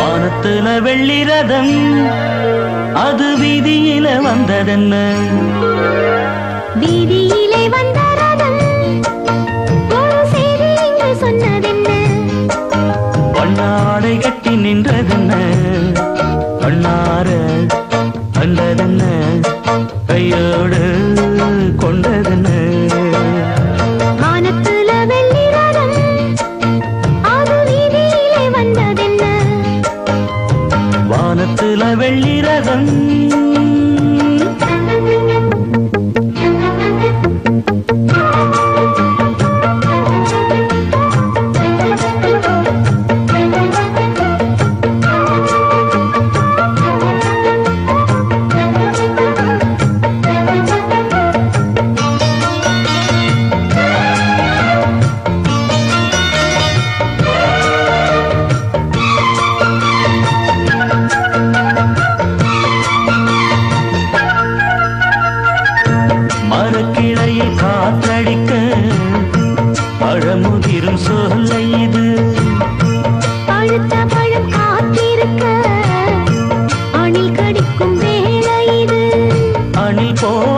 வானத்துல வெள்ளி ரதம் அது வீதியில வந்ததென்ன? வீதியிலே வந்த ரதம் சொன்னதென்ன? பொன்னாடை கட்டி நின்றதென்ன? பொன்னார கண்டதென்ன? கையோடு மனவெள்ளிரகம்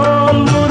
Mama.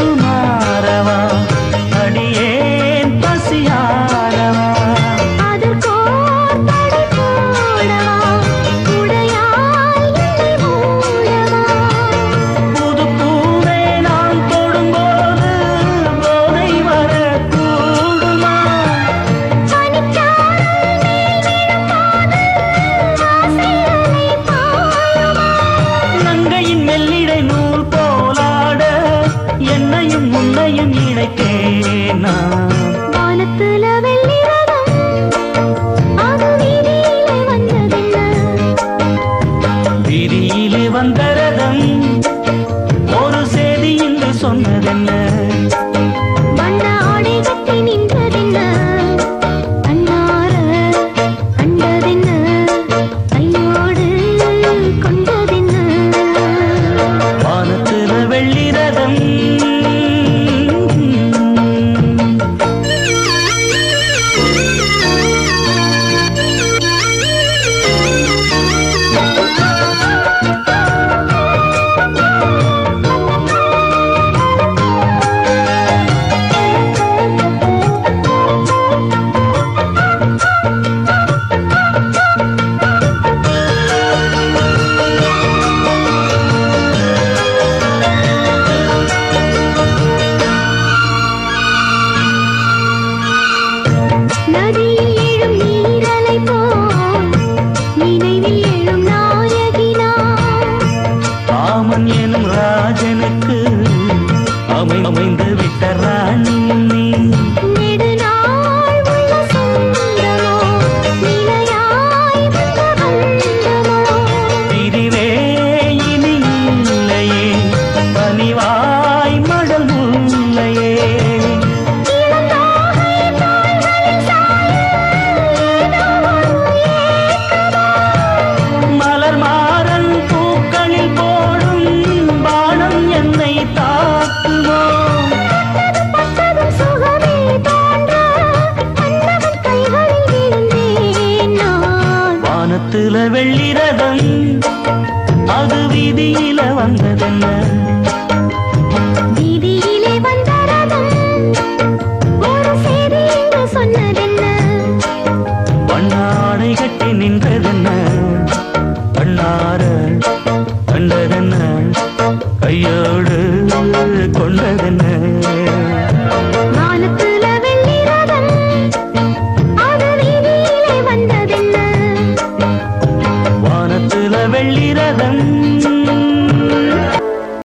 mandé அமைந்து விட்டரா? காதல் வீதியில வந்ததென்ன? வீதியிலே வந்தரதும். ஒரு செய்தி என்று சொன்னதென்ன? பண்ணாடை கட்டி நின்றதென்ன? வெள்ளிரதம்